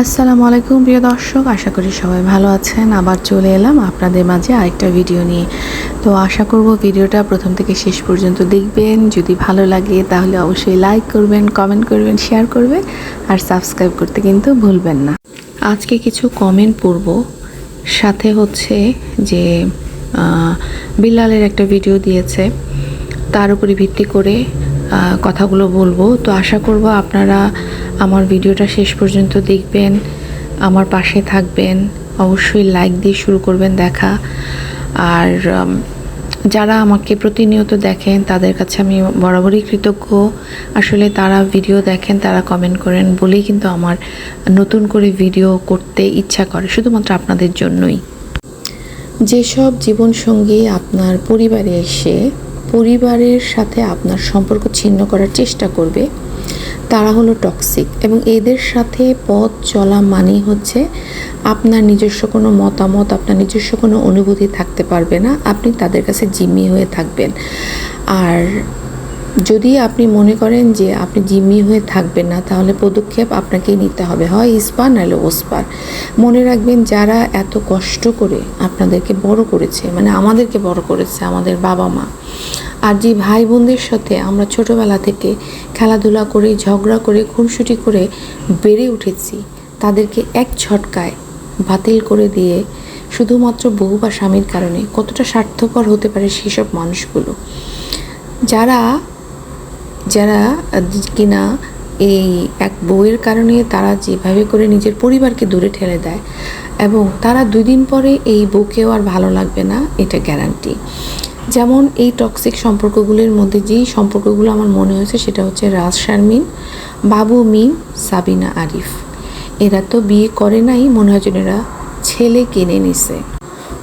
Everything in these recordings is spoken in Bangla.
আসসালামু আলাইকুম, প্রিয় দর্শক। আশা করি সবাই ভালো আছেন। আবার চলে এলাম আপনাদের মাঝে আরেকটা ভিডিও নিয়ে। তো আশা করব ভিডিওটা প্রথম থেকে শেষ পর্যন্ত দেখবেন। যদি ভালো লাগে তাহলে অবশ্যই লাইক করবেন কমেন্ট করবেন শেয়ার করবেন। আর সাবস্ক্রাইব করতে কিন্তু ভুলবেন না। আজকে কিছু কমেন্ট পড়ব। সাথে হচ্ছে যে বিল্লালের একটা ভিডিও দিয়েছে। তার উপরে ভিত্তি করে কথাগুলো বলব। তো আশা করব আপনারা আমার ভিডিওটা শেষ পর্যন্ত দেখবেন, আমার পাশে থাকবেন, অবশ্যই লাইক দিয়ে শুরু করবেন দেখা। আর যারা আমাকে প্রতিনিয়ত দেখেন, তাদের কাছে আমি বরাবরই কৃতজ্ঞ। আসলে তারা ভিডিও দেখেন, তারা কমেন্ট করেন বলেই কিন্তু আমার নতুন করে ভিডিও করতে ইচ্ছা করে, শুধুমাত্র আপনাদের জন্যই। যেসব জীবনসঙ্গী আপনার পরিবারে এসে পরিবারের সাথে আপনার সম্পর্ক ছিন্ন করার চেষ্টা করবে, তারা হলো টক্সিক এবং এদের সাথে পথ চলা মানেই হচ্ছে আপনার নিজস্ব কোনো মতামত, আপনার নিজস্ব কোনো অনুভূতি থাকতে পারবে না, আপনি তাদের কাছে জিম্মি হয়ে থাকবেন। আর যদি আপনি মনে করেন যে আপনি জিম্মি হয়ে থাকবেন না, তাহলে পদক্ষেপ আপনাকেই নিতে হবে। হয় ইস্পার, নাহলে ওসপার। মনে রাখবেন যারা এত কষ্ট করে আপনাদেরকে বড় করেছে মানে আমাদেরকে বড় করেছে, আমাদের বাবা মা, আর যে ভাই বোনদের সাথে আমরা ছোটবেলা থেকে খেলাধুলা করে, ঝগড়া করে, খুনসুটি করে বেড়ে উঠেছি, তাদেরকে এক ঝটকায় বাতিল করে দিয়ে শুধুমাত্র বউ বা স্বামীর কারণে কতটা স্বার্থপর হতে পারে সেসব মানুষগুলো। যারা যারা কিনা এই এক বউয়ের কারণে তারা যেভাবে করে নিজের পরিবারকে দূরে ঠেলে দেয় এবং তারা দুই দিন পরে এই বউকেও আর ভালো লাগবে না, এটা গ্যারান্টি যেমন এই টক্সিক সম্পর্কগুলির মধ্যে যেই সম্পর্কগুলো আমার মনে হয়েছে সেটা হচ্ছে রাজ শারমিন, বাবু মিম, সাবিনা আরিফ। এরা তো বিয়ে করে নাই, মনে হয় যেন এরা ছেলে কিনে নিছে।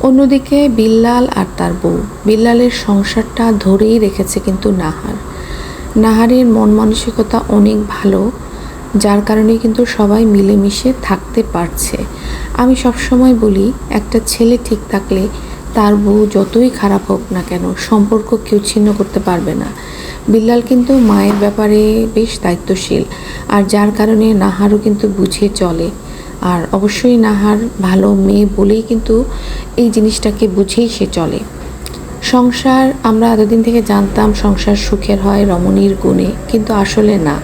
অন্যদিকে বিল্লাল আর তার বউ। বিল্লালের সংসারটা ধরেই রেখেছে কিন্তু নাহার। নাহারের মন মানসিকতা অনেক ভালো, যার কারণে কিন্তু সবাই মিলেমিশে থাকতে পারছে। আমি সবসময় বলি, একটা ছেলে ঠিক থাকলে তার বউ যতই খারাপ হোক না কেন, সম্পর্ক কেউ ছিন্ন করতে পারবে না। বিল্লাল কিন্তু মায়ের ব্যাপারে বেশ দায়িত্বশীল, আর যার কারণে নাহারও কিন্তু বুঝে চলে। আর অবশ্যই নাহার ভালো মেয়ে বলেই কিন্তু এই জিনিসটাকে বুঝেই সে চলে। সংসার, আমরা এতদিন থেকে জানতাম সংসার সুখের হয় রমণীর গুণে, কিন্তু আসলে না।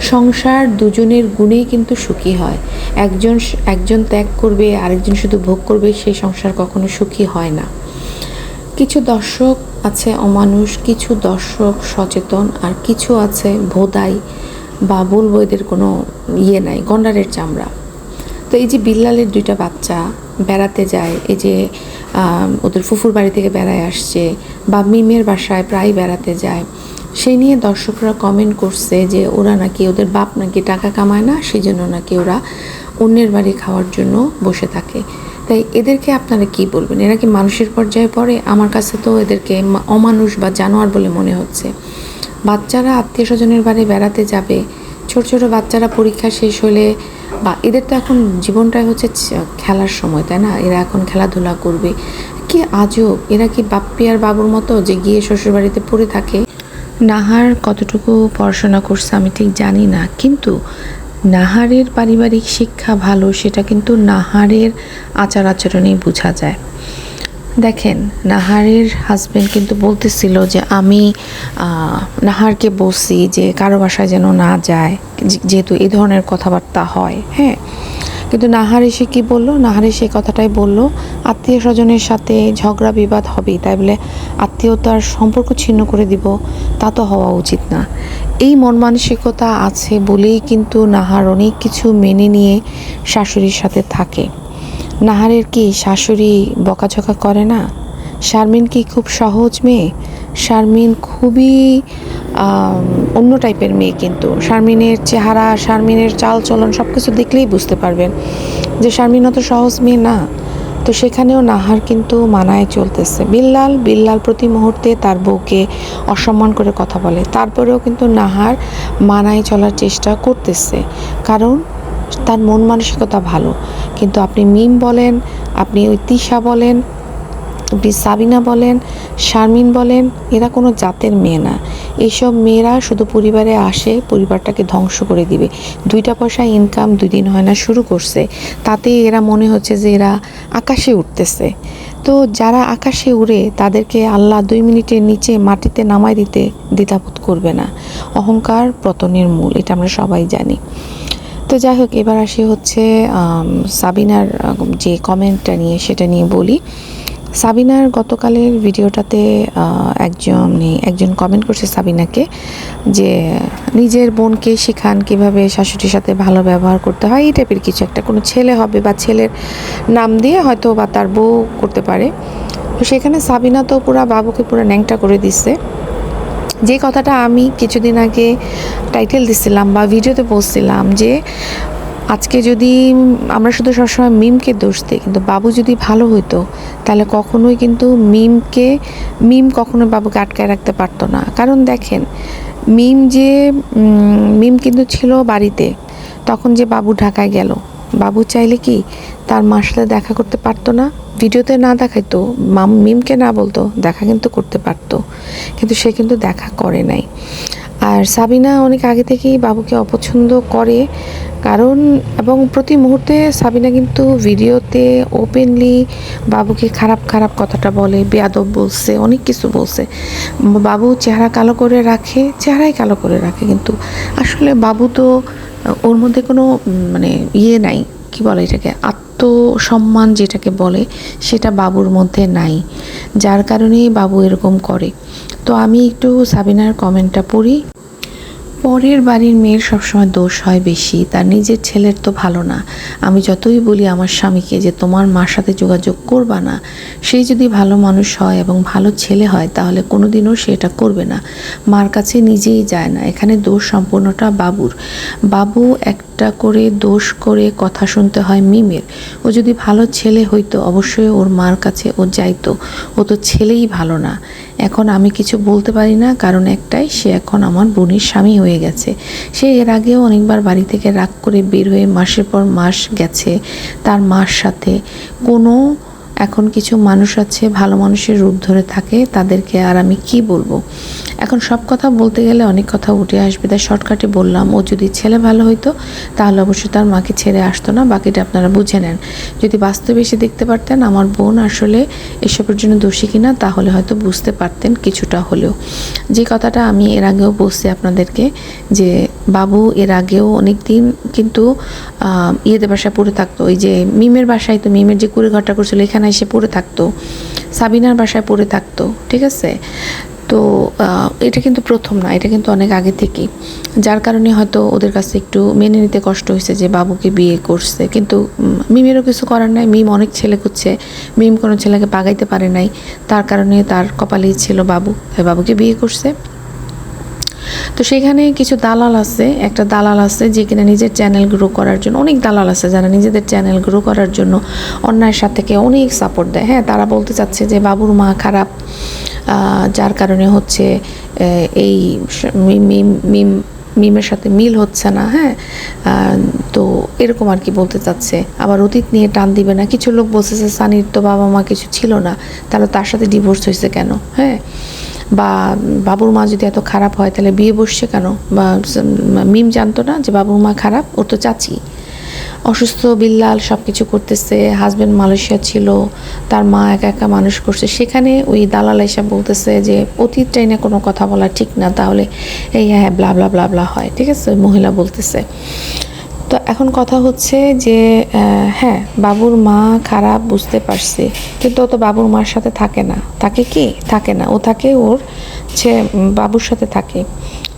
সংসার দুজনের গুণেই কিন্তু সুখী হয়। একজন একজন ত্যাগ করবে, আরেকজন শুধু ভোগ করবে, সেই সংসার কখনো সুখী হয় না। কিছু দর্শক আছে অমানুষ, কিছু দর্শক সচেতন, আর কিছু আছে ভোদাই বা বলব এদের কোনো ইয়ে নাই, গন্ডারের চামড়া। তো এই যে বিল্লালের দুইটা বাচ্চা বেড়াতে যায়, এই যে ওদের ফুফুর বাড়ি থেকে বেড়ায় আসছে বা মিমের বাসায় প্রায় বেড়াতে যায়, সেই নিয়ে দর্শকরা কমেন্ট করছে যে ওরা নাকি ওদের বাপ নাকি টাকা কামায় না, সেই জন্য নাকি ওরা অন্যের বাড়ি খাওয়ার জন্য বসে থাকে। তাই এদেরকে আপনারা কি বলবেন? এরা কি মানুষের পর্যায়ে পড়ে? আমার কাছে তো এদেরকে অমানুষ বা জানোয়ার বলে মনে হচ্ছে। বাচ্চারা আত্মীয় স্বজনের বাড়ি বেড়াতে যাবে, ছোট ছোট বাচ্চারা পরীক্ষা শেষ হলে বা এদের তো এখন জীবনটাই হচ্ছে খেলার সময়, তাই না? এরা এখন খেলাধুলা করবে। কি আজব এরা কি বাপ্পি আর বাবুর মতো যে গিয়ে শ্বশুরবাড়িতে পড়ে থাকে? নাহার কতটুকু পড়াশোনা করছে আমি ঠিক জানি না, কিন্তু নাহারের পারিবারিক শিক্ষা ভালো, সেটা কিন্তু নাহারের আচার আচরণেই বোঝা যায়। দেখেন, নাহারের হাজবেন্ড কিন্তু বলতেছিল যে আমি নাহারকে বলছি যে কারও বাসায় যেন না যায় যেহেতু এই ধরনের কথাবার্তা হয় হ্যাঁ? কিন্তু নাহার এসে কী বলল? নাহার এসে কথাটাই বলল, আত্মীয় স্বজনের সাথে ঝগড়া বিবাদ হবেই। তাই বলে আত্মীয়তার সম্পর্ক ছিন্ন করে দিব, তা তো হওয়া উচিত না। এই মন মানসিকতা আছে বলেই কিন্তু নাহার অনেক কিছু মেনে নিয়ে শাশুড়ির সাথে থাকে। নাহারের কি শাশুড়ি বকাঝকা করে না? শারমিন কি খুব সহজ মেয়ে? শারমিন খুবই অন্য টাইপের মেয়ে কিন্তু। শারমিনের চেহারা, শারমিনের চাল চলন সব কিছু দেখলেই বুঝতে পারবেন যে শারমিন অত সহজ মেয়ে না। তো সেখানেও নাহার কিন্তু মানায় চলতেছে। বিল্লাল বিল্লাল প্রতি মুহূর্তে তার বউকে অসম্মান করে কথা বলে। তারপরেও কিন্তু নাহার মানায় চলার চেষ্টা করতেছে। কারণ তার মন মানসিকতা ভালো। কিন্তু আপনি মিম বলেন, আপনি ওই তিশা বলেন, আপনি সাবিনা বলেন, শারমিন বলেন, এরা কোনো জাতের মেয়ে না। এইসব মেয়েরা শুধু পরিবারে আসে, পরিবারটাকে ধ্বংস করে দিবে। দুইটা পয়সা ইনকাম দুই দিন হয় না, শুরু করছে। তাতে এরা মনে হচ্ছে যে এরা আকাশে উঠতেছে তো যারা আকাশে উড়ে, তাদেরকে আল্লাহ দুই মিনিটের নিচে মাটিতে নামাই দিতে দ্বিধাবোধ করবে না। অহংকার পতনের মূল, এটা আমরা সবাই জানি। তো যাই হোক, এবার আসি হচ্ছে সাবিনার যে কমেন্টটা নিয়ে সেটা নিয়ে বলি। সাবিনার গতকালের ভিডিওটাতে একজন একজন কমেন্ট করছে সাবিনাকে যে নিজের বোনকে শেখান কীভাবে শাশুড়ির সাথে ভালো ব্যবহার করতে হয়, এই টাইপের কিছু একটা। কোনো ছেলে হবে বা ছেলের নাম দিয়ে হয়তো বা তার বউ করতে পারে। তো সেখানে সাবিনা তো পুরা বাবুকে পুরো ন্যাংটা করে দিচ্ছে যে কথাটা আমি কিছুদিন আগে টাইটেল দিছিলাম বা ভিডিওতে বলছিলাম যে আজকে যদি আমরা শুধু সবসময় মিমকে দোষ দিই, কিন্তু বাবু যদি ভালো হইতো, তাহলে কখনোই কিন্তু মিমকে মিম কখনো বাবুকে আটকায় রাখতে পারতো না। কারণ দেখেন মিম যে মিম কিন্তু ছিল বাড়িতে, তখন যে বাবু ঢাকায় গেল, বাবু চাইলে কি তার মার সাথে দেখা করতে পারতো না? ভিডিওতে না দেখাইতো, মাম মিমকে না বলতো, দেখা কিন্তু করতে পারতো। কিন্তু সে কিন্তু দেখা করে নাই। আর সাবিনা অনেক আগে থেকেই বাবুকে অপছন্দ করে। কারণ, এবং প্রতি মুহূর্তে সাবিনা কিন্তু ভিডিওতে ওপেনলি বাবুকে খারাপ খারাপ কথাটা বলে, বেয়াদব বলছে, অনেক কিছু বলছে। বাবু চেহারা কালো করে রাখে, চেহারাই কালো করে রাখে কিন্তু। আসলে বাবু তো, ওর মধ্যে কোনো মানে ইয়ে নাই। কি বলে এটাকে? আত্মসম্মান যেটাকে বলে, সেটা বাবুর মধ্যে নাই। যার কারণেই বাবু এরকম করে। তো আমি একটু সাবিনার কমেন্টটা পড়ি। পরের বাড়ির মেয়ের সবসময় দোষ হয় বেশি, তার নিজের ছেলের তো ভালো না। আমি যতই বলি আমার স্বামীকে যে তোমার মার সাথে যোগাযোগ করবা না, সে যদি ভালো মানুষ হয় এবং ভালো ছেলে হয়, তাহলে কোনোদিনও সে এটা করবে না। মার কাছে নিজেই যায় না। এখানে দোষ সম্পূর্ণটা বাবুর। বাবু একটা করে, দোষ করে কথা শুনতে হয় মিমের। ও যদি ভালো ছেলে হইতো, অবশ্যই ওর মার কাছে ও যাইতো। ও তো ছেলেই ভালো না। এখন আমি কিছু বলতে পারি না, কারণ একটাই, সে এখন আমার বোনের স্বামী হয়ে গেছে। সে এর আগেও অনেকবার বাড়ি থেকে রাগ করে বের হয়ে মাসের পর মাস গেছে তার মার সাথে। কোনো এখন কিছু মানুষ আছে, ভালো মানুষের রূপ ধরে থাকে, তাদেরকে আর আমি কি বলব? এখন সব কথা বলতে গেলে অনেক কথা উঠে আসবে, তাই শর্টকাটে বললাম, ও যদি ছেলে ভালো হইতো, তাহলে অবশ্যই তার মাকে ছেড়ে আসতো না, বাকিটা আপনারা বুঝে নেন। যদি বাস্তবে এসে দেখতে পারতেন, আমার বোন আসলে এসবের জন্য দোষী কিনা, তাহলে হয়তো বুঝতে পারতেন কিছুটা হলেও। যে কথাটা আমি এর আগেও বলছি আপনাদেরকে, যে বাবু এর আগেও অনেক দিন কিন্তু ইয়েদের বাসায় পড়ে থাকতো। ওই যে মিমের বাসায় তো মিমের যে কুড়ি ঘরটা করছিল, এখানে এসে পড়ে থাকতো। সাবিনার বাসায় পড়ে থাকতো, ঠিক আছে? তো এটা কিন্তু প্রথম না, এটা কিন্তু অনেক আগে থেকেই। যার কারণে হয়তো ওদের কাছে একটু মেনে নিতে কষ্ট হয়েছে যে বাবুকে বিয়ে করছে। কিন্তু মিমেরও কিছু করার নাই, মিম অনেক ছেলে খুঁজছে। মিম কোনো ছেলেকে পাগাইতে পারে নাই। তার কারণে তার কপালেই ছিল বাবু। তাই বাবুকে বিয়ে করছে। তো সেখানে কিছু দালাল আছে, একটা দালাল আছে যে কিনা নিজের চ্যানেল গ্রো করার জন্য, অনেক দালাল আছে যারা নিজেদের চ্যানেল গ্রো করার জন্য অন্যায়ের সাথে থেকে অনেক সাপোর্ট দেয়। হ্যাঁ তারা বলতে চাচ্ছে যে বাবুর মা খারাপ যার কারণে হচ্ছে এই মিম, মিম- মিম, মিমের সাথে মিল হচ্ছে না হ্যাঁ তো এরকম আর কি বলতে চাচ্ছে। আবার অতীত নিয়ে টান দিবে না। কিছু লোক বলছে যে সানির তো বাবা মা কিছু ছিল না, তাহলে তার সাথে ডিভোর্স হয়েছে কেন? হ্যাঁ বা বাবুর মা যদি এত খারাপ হয়, তাহলে বিয়ে বসছে কেন? বা মিম জানতো না যে বাবুর মা খারাপ, ওর তো চাচি। অসুস্থ বিল্লাল সব কিছু করতেছে হাজব্যান্ড মালয়েশিয়া ছিল, তার মা একা একা মানুষ করছে। সেখানে ওই দালাল এসে বলতেছে যে, অতীত টাইনে কোনো কথা বলা ঠিক না, তাহলে এই হ্যাঁ ব্লা ব্লা ব্লা ব্লা হয়। ঠিক আছে? মহিলা বলতেছে। তো এখন কথা হচ্ছে যে হ্যাঁ বাবুর মা খারাপ বুঝতে পারছি, কিন্তু ও তো বাবুর মার সাথে থাকে না। তাকে কি? থাকে না। ও থাকে ওর সে বাবুর সাথে থাকে।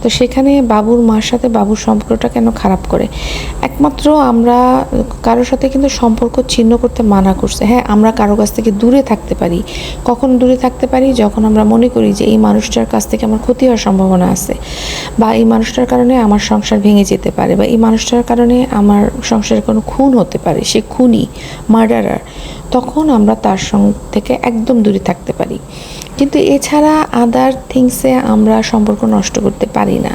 তো সেখানে বাবুর মার সাথে বাবুর সম্পর্কটা কেন খারাপ করে? একমাত্র আমরা কারোর সাথে কিন্তু সম্পর্ক ছিন্ন করতে মানা করছে। হ্যাঁ আমরা কারও কাছ থেকে দূরে থাকতে পারি। কখন দূরে থাকতে পারি? যখন আমরা মনে করি যে এই মানুষটার কাছ থেকে আমার ক্ষতি হওয়ার সম্ভাবনা আছে বা এই মানুষটার কারণে আমার সংসার ভেঙে যেতে পারে বা এই মানুষটার কারণে আমার সংসারে কোনো খুন হতে পারে, সে খুনি, মার্ডারার। তখন আমরা তার সঙ্গ থেকে একদম দূরে থাকতে পারি। কিন্তু এছাড়া আদার থিংসে আমরা সম্পর্ক নষ্ট করতে পারি না।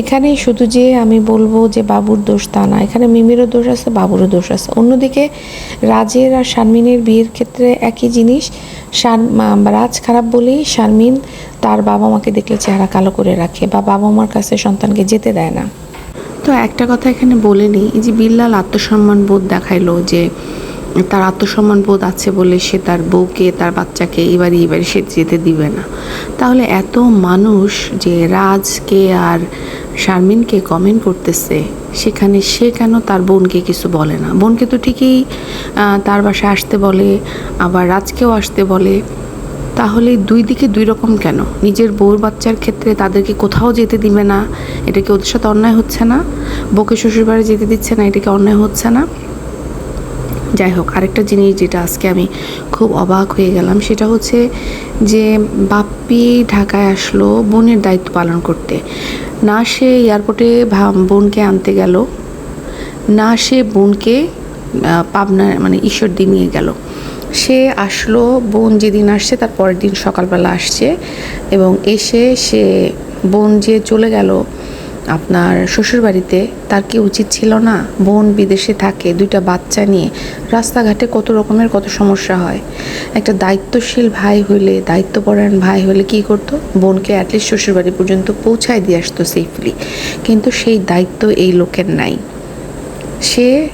এখানে শুধু যে আমি বলব যে বাবুর দোষ তা না, এখানে মিমিরও দোষ আছে, বাবুরও দোষ আছে। অন্যদিকে রাজের আর শারমিনের বিয়ের ক্ষেত্রে একই জিনিস। রাজ খারাপ বলেই শারমিন তার বাবা মাকে দেখলে চেহারা কালো করে রাখে, বা বাবা মার কাছে সন্তানকে যেতে দেয় না। তো একটা কথা এখানে বলে নিই যে বিল্লাল আত্মসম্মান বোধ দেখাইলো যে তার আত্মসম্মান বোধ আছে বলে সে তার বউকে, তার বাচ্চাকে এবারে এবারে সে যেতে দিবে না। তাহলে এত মানুষ যে রাজকে আর শারমিনকে কমেন্ট করতেছে, সেখানে সে কেন তার বোনকে কিছু বলে না? বোনকে তো ঠিকই তার বাসায় আসতে বলে, আবার রাজকেও আসতে বলে। তাহলে দুই দিকে দুই রকম কেন? নিজের বউর বাচ্চার ক্ষেত্রে তাদেরকে কোথাও যেতে দিবে না এটা কি ওদের সাথে অন্যায় হচ্ছে না? বউকে শ্বশুরবাড়ি যেতে দিচ্ছে না এটা কি অন্যায় হচ্ছে না? যাই হোক, আরেকটা জিনিস যেটা আজকে আমি খুব অবাক হয়ে গেলাম, সেটা হচ্ছে যে বাপ্পি ঢাকায় আসলো বোনের দায়িত্ব পালন করতে। না সে এয়ারপোর্টে বোনকে আনতে গেল, না সে বোনকে পাবনা মানে ঈশ্বরদী নিয়ে গেল। সে আসলো, বোন যেদিন আসছে তার পরের দিন সকালবেলা আসছে এবং এসে সে বোন যে চলে গেল আপনার শ্বশুরবাড়িতে তার কি উচিত ছিল না? বোন বিদেশে থাকে, দুইটা বাচ্চা নিয়ে রাস্তাঘাটে কত রকমের, কত সমস্যা হয়। একটা দায়িত্বশীল ভাই হইলে, দায়িত্বপরায়ণ ভাই হলে কি করতো? বোনকে অ্যাটলিস্ট শ্বশুরবাড়ি পর্যন্ত পৌঁছায় দিয়ে আসতো সেফলি কিন্তু সেই দায়িত্ব এই লোকের নাই। সে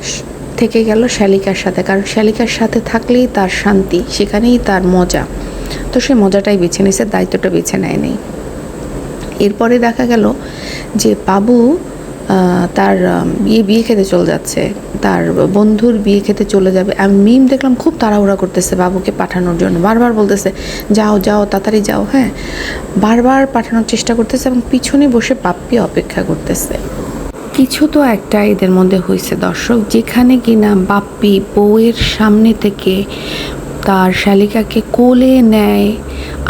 থেকে গেল শালিকার সাথে, কারণ শালিকার সাথে থাকলেই তার শান্তি, সেখানেই তার মজা। তো সে মজাটাই বেছে নিয়েছে, দায়িত্বটা বেছে নেয় নেই। এরপরে দেখা গেল যে বাবু তার ইয়ে বিয়ে খেতে চলে যাচ্ছে। তার বন্ধুর বিয়ে খেতে চলে যাবে। আমি মিম দেখলাম, খুব তাড়াহুড়া করতেছে বাবুকে পাঠানোর জন্য। বারবার বলতেছে, যাও যাও, তাড়াতাড়ি যাও। হ্যাঁ বারবার পাঠানোর চেষ্টা করতেছে এবং পিছনে বসে পাপ্পি অপেক্ষা করতেছে। কিছু তো একটা এদের মধ্যে হয়েছে দর্শক। যেখানে কিনা বাপ্পি বউয়ের সামনে থেকে তার শালিকাকে কোলে নেয়,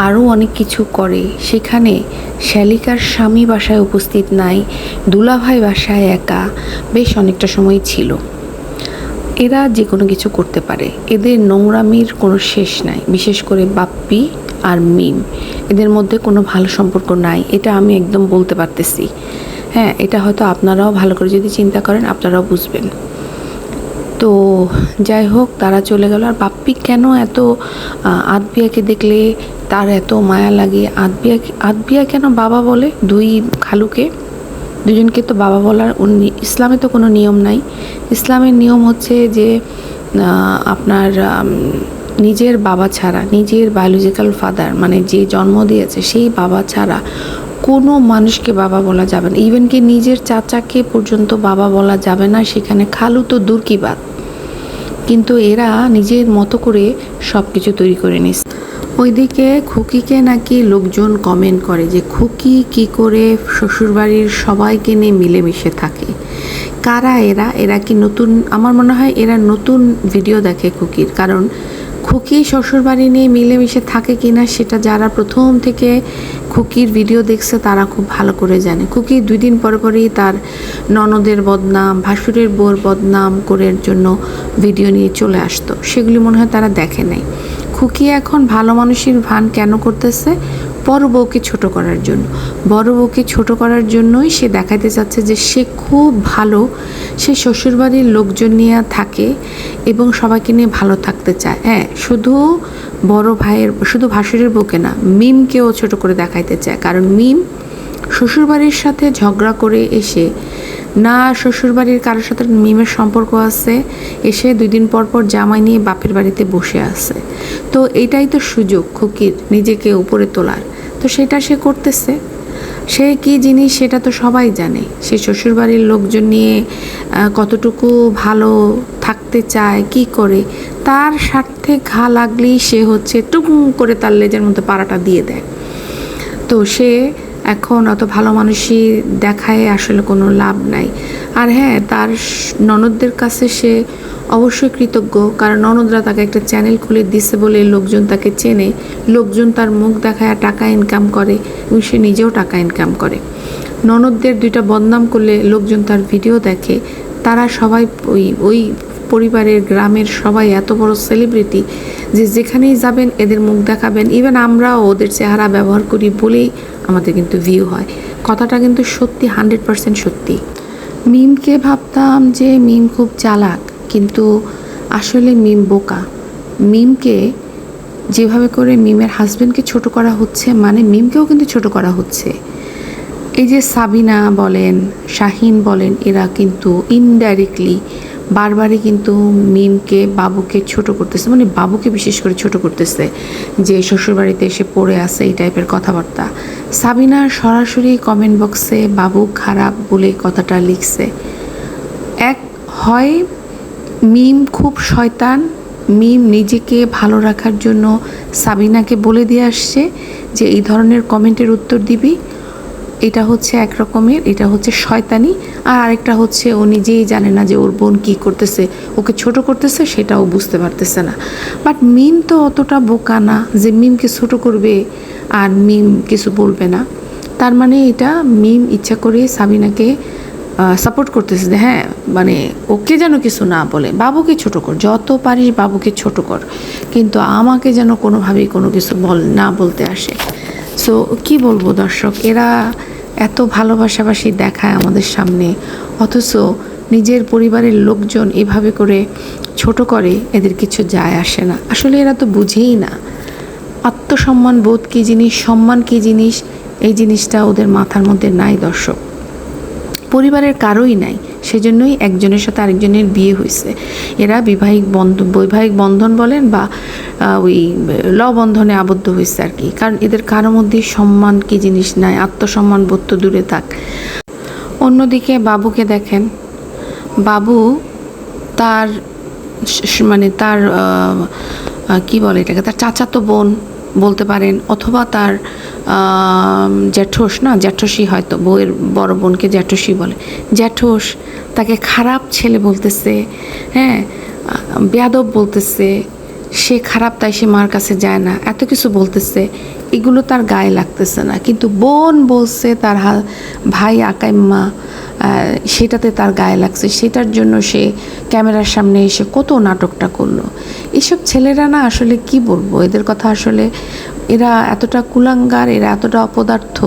আরও অনেক কিছু করে। সেখানে শালিকার স্বামী বাসায় উপস্থিত নাই, দুলাভাই বাসায় একা, বেশ অনেকটা সময় ছিল। এরা যে কোনো কিছু করতে পারে। এদের নোংরামির কোনো শেষ নাই, বিশেষ করে বাপ্পি আর মিম। এদের মধ্যে কোনো ভালো সম্পর্ক নাই, এটা আমি একদম বলতে পারতেছি। হ্যাঁ এটা হয়তো আপনারাও ভালো করে যদি চিন্তা করেন, আপনারাও বুঝবেন। তো যাই হোক, তারা চলে গেল। আর বাপ্পি কেন এত আদবিয়াকে দেখলে তার এত মায়া লাগে? আদবিয়া আদবিয়া কেন বাবা বলে? দুই খালুকে। দুজনকে তো বাবা বলার ইসলামে তো কোনো নিয়ম নাই। ইসলামের নিয়ম হচ্ছে যে আপনার নিজের বাবা ছাড়া, নিজের বায়োলজিক্যাল ফাদার মানে যে জন্ম দিয়েছে, সেই বাবা ছাড়া কোনো মানুষকে বাবা বলা যাবে না। ইভেন কি নিজের চাচাকে পর্যন্ত বাবা বলা যাবে না, সেখানে খালু তো দূর কি বাদ কিন্তু এরা নিজের মতো করে সব কিছু তৈরি করে নিস ওইদিকে খুকিকে নাকি লোকজন কমেন্ট করে যে খুকি কি করে শ্বশুরবাড়ির সবাইকে নিয়ে মিলেমিশে থাকে। কারা এরা? এরা কি নতুন? আমার মনে হয় এরা নতুন ভিডিও দেখে খুকির। কারণ খুকি শ্বশুরবাড়ি নিয়ে মিলেমিশে থাকে কিনা সেটা যারা প্রথম থেকে খুকির ভিডিও দেখছে, তারা খুব ভালো করে জানে। খুকি দুই দিন পর পরই তার ননদের বদনাম, ভাসুরের বোর বদনাম করার জন্য ভিডিও নিয়ে চলে আসতো। সেগুলি মনে হয় তারা দেখে নাই। খুকি এখন ভালো মানুষের ভান কেন করতেছে? বড় বউকে ছোট করার জন্য। বড় বউকে ছোট করার জন্যই সে দেখাতে চাচ্ছে যে সে খুব ভালো। সে শ্বশুরবাড়ির লোকজন নিয়ে থাকে এবং সবাইকে নিয়ে ভালো থাকতে চায়। হ্যাঁ শুধু বড় ভাইয়ের, শুধু ভাসুরের বউকে না, মিমকেও ছোট করে দেখাইতে চায়। কারণ মিম শ্বশুরবাড়ির সাথে ঝগড়া করে এসে না, শ্বশুরবাড়ির কারোর সাথে মিমের সম্পর্ক আছে, এসে দুই দিন পর পর জামাই নিয়ে বাপের বাড়িতে বসে আছে। তো এটাই তো সুযোগ, খুকির, নিজেকে উপরে তোলার। তো সেটা সে করতেছে। সে কি জিনিস সেটা তো সবাই জানে। সে শ্বশুরবাড়ির লোকজন নিয়ে কতটুকু ভালো থাকতে চায়, কি করে, তার স্বার্থে ঘা লাগলেই সে হচ্ছে টুকুম করে তার লেজের মধ্যে পাড়াটা দিয়ে দেয়। তো সে এখন অত ভালো মানুষই দেখায় আসলে কোনো লাভ নাই। আর হ্যাঁ তার ননদদের কাছে সে অবশ্যই কৃতজ্ঞ, কারণ ননদরা তাকে একটা চ্যানেল খুলে দিছে বলে লোকজন তাকে চেনে। লোকজন তার মুখ দেখায়, টাকা ইনকাম করে এবং সে নিজেও টাকা ইনকাম করে। ননদদের দুইটা বদনাম করলে লোকজন তার ভিডিও দেখে। তারা সবাই ওই ওই পরিবারের, গ্রামের সবাই এত বড় সেলিব্রিটি যে যেখানেই যাবেন এদের মুখ দেখাবেন। ইভেন আমরাও ওদের চেহারা ব্যবহার করি বলেই আমাদের কিন্তু ভিউ হয়। কথাটা কিন্তু সত্যি হান্ড্রেড পার্সেন্ট সত্যি। মিমকে ভাবতাম যে মিম খুব চালাক, কিন্তু আসলে মিম বোকা। মিমকে যেভাবে করে মিমের হাজব্যান্ডকে ছোট করা হচ্ছে মানে মিমকেও কিন্তু ছোট করা হচ্ছে। এই যে সাবিনা বলেন, শাহিন বলেন, এরা কিন্তু ইনডাইরেক্টলি বারবারই কিন্তু মিমকে, বাবুকে ছোট করতেছে মানে বাবুকে বিশেষ করে ছোট করতেছে যে শ্বশুরবাড়িতে এসে পড়ে আছে এই টাইপের কথাবার্তা। সাবিনা সরাসরি কমেন্ট বক্সে বাবু খারাপ বলে কথাটা লিখছে। এক হয় মিম খুব শয়তান, মিম নিজেকে ভালো রাখার জন্য সাবিনাকে বলে দিয়ে আসছে যে এই ধরনের কমেন্টের উত্তর দিবি। এটা হচ্ছে এক রকমের, এটা হচ্ছে শয়তানি, আর আরেকটা হচ্ছে ও নিজেই জানে না যে ওর বোন কী করতেছে, ওকে ছোট করতেছে, সেটাও বুঝতে পারতেছে না। বাট মিম তো অতটা বোকা না যে মিমকে ছোট করবে আর মিম কিছু বলবে না। তার মানে এটা মিম ইচ্ছা করে সাবিনাকে সাপোর্ট করতেছে হ্যাঁ মানে ওকে যেন কিছু না বলে, বাবুকে ছোট কর, যত পারিস বাবুকে ছোট কর। কিন্তু আমাকে যেন কোনোভাবেই কোনো কিছু বল, না বলতে আসে। সো কি বলব দর্শক? এরা এত ভালোবাসাবাসি দেখায় আমাদের সামনে। অথচ নিজের পরিবারের লোকজন এভাবে করে ছোট করে এদের কিছু যায় আসে না। আসলে এরা তো বুঝেই না। আত্মসম্মান বোধ কী জিনিস, সম্মান কী জিনিস? এই জিনিসটা ওদের মাথার মধ্যে নাই দর্শক। পরিবারের কারোই নাই। সেজন্যই একজনের সাথে আরেকজনের বিয়ে হয়েছে। এরা বিবাহিক বন্ধন বৈবাহিক বন্ধন বলেন বা ওই ল বন্ধনে আবদ্ধ হয়েছে আর কি। কারণ এদের কারোর মধ্যে সম্মান কি জিনিস নাই, আত্মসম্মান বোধ তো দূরে থাক। অন্যদিকে বাবুকে দেখেন, বাবু তার মানে তার কি বলে এটাকে, তার চাচাতো বোন বলতে পারেন, অথবা তার জ্যাঠোস, না, জ্যাঠসই হয়তো, বউয়ের বড় বোনকে জ্যাঠসই বলে। জ্যাঠোস তাকে খারাপ ছেলে বলতেছে হ্যাঁ বেয়াদব বলতেছে, সে খারাপ তাই সে মার কাছে যায় না, এত কিছু বলতেছে, এগুলো তার গায়ে লাগতেছে না। কিন্তু বোন বলছে তার ভাই আকাইম্মা সেটাতে তার গায়ে লাগছে। সেটার জন্য সে ক্যামেরার সামনে এসে কত নাটকটা করল। এসব ছেলেরা না আসলে কি বলব? এদের কথা আসলে এরা এতটা কুলাঙ্গার, এরা এতটা অপদার্থ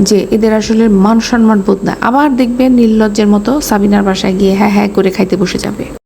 যে এদের আসলে মান সম্মান বোধ না আবার দেখবেন নির্লজ্জের মতো সাবিনার বাসায় গিয়ে হ্যাঁ হ্যাঁ করে খাইতে বসে যাবে।